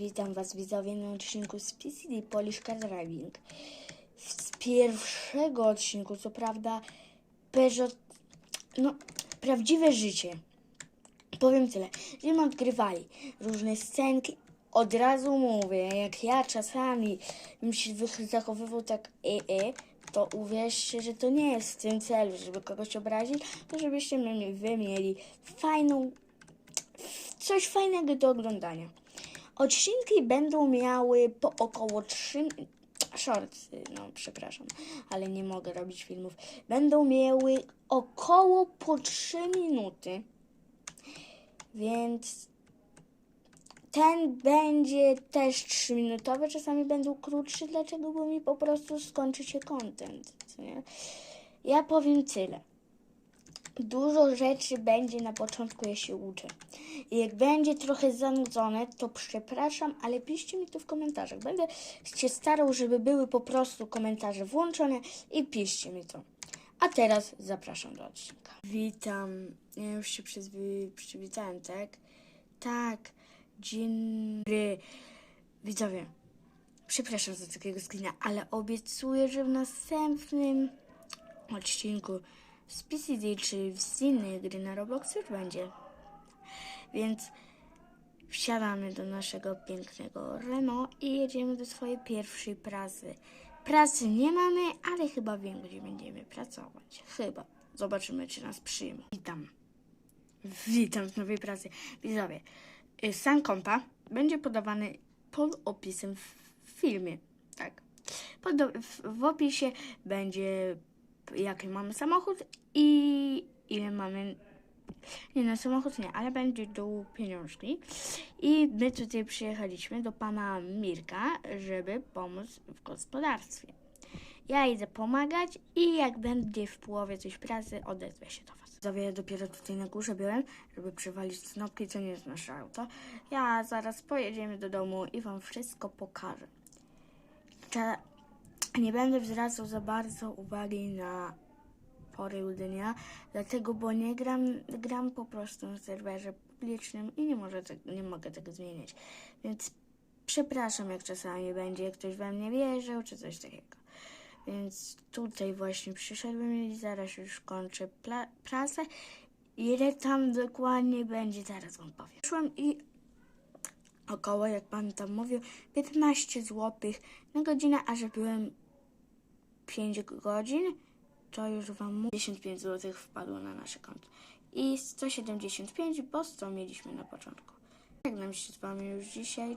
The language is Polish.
Witam Was widzowie na odcinku z PCD Polish Car Driving. Z pierwszego odcinku, co prawda, Peugeot, no, prawdziwe życie. Powiem tyle, że odgrywali różne scenki. Od razu mówię, jak ja czasami bym się zachowywał tak e, e, to uwierzcie, że to nie jest w tym celu, żeby kogoś obrazić, to żebyście wy mieli fajną, coś fajnego do oglądania. Odcinki będą miały po około 3 shorts, no przepraszam, ale nie mogę robić filmów. Będą miały około po 3 minuty. Więc ten będzie też 3 minutowy, czasami będą krótszy, dlaczego? Bo mi po prostu skończy się content? Ja powiem tyle. Dużo rzeczy będzie na początku, ja się uczę. I jak będzie trochę zanudzone, to przepraszam, ale piszcie mi to w komentarzach. Będę się starał, żeby były po prostu komentarze włączone i piszcie mi to. A teraz zapraszam do odcinka. Witam. Ja już się przywitałem, tak? Tak. Dzień dobry. Widzowie, przepraszam za takiego screena, ale obiecuję, że w następnym odcinku z PCD czy z innej gry na Roblox już będzie. Więc wsiadamy do naszego pięknego Renault i jedziemy do swojej pierwszej pracy. Pracy nie mamy, ale chyba wiem, gdzie będziemy pracować. Chyba. Zobaczymy, czy nas przyjmą. Witam. Witam w nowej pracy. Widzowie, y, stan konta będzie podawany pod opisem w filmie. Tak. Pod, w, w opisie będzie jaki mamy samochód i ile mamy. Nie, na samochód nie, ale będzie dół pieniążki. I my tutaj przyjechaliśmy do pana Mirka, żeby pomóc w gospodarstwie. Ja idę pomagać i jak będzie w połowie coś pracy, odezwę się do was. Zawiję dopiero tutaj na górze byłem, żeby przywalić snopki, co nie jest nasze auto. Ja zaraz pojedziemy do domu i wam wszystko pokażę. Nie będę zwracał za bardzo uwagi na pory dnia, dlatego, bo nie gram, gram po prostu na serwerze publicznym i nie, może nie mogę tego zmienić. Więc przepraszam, jak czasami będzie, jak ktoś we mnie wierzył, czy coś takiego. Więc tutaj właśnie przyszedłem i zaraz już kończę pracę. Ile tam dokładnie będzie, zaraz wam powiem. Przyszłam i około, jak pan tam mówił, 15 zł na godzinę, a że byłem 5 godzin, to już wam mówię, 55 zł wpadło na nasze konto. I 175, bo 100 mieliśmy na początku. Jak nam się z wami już dzisiaj.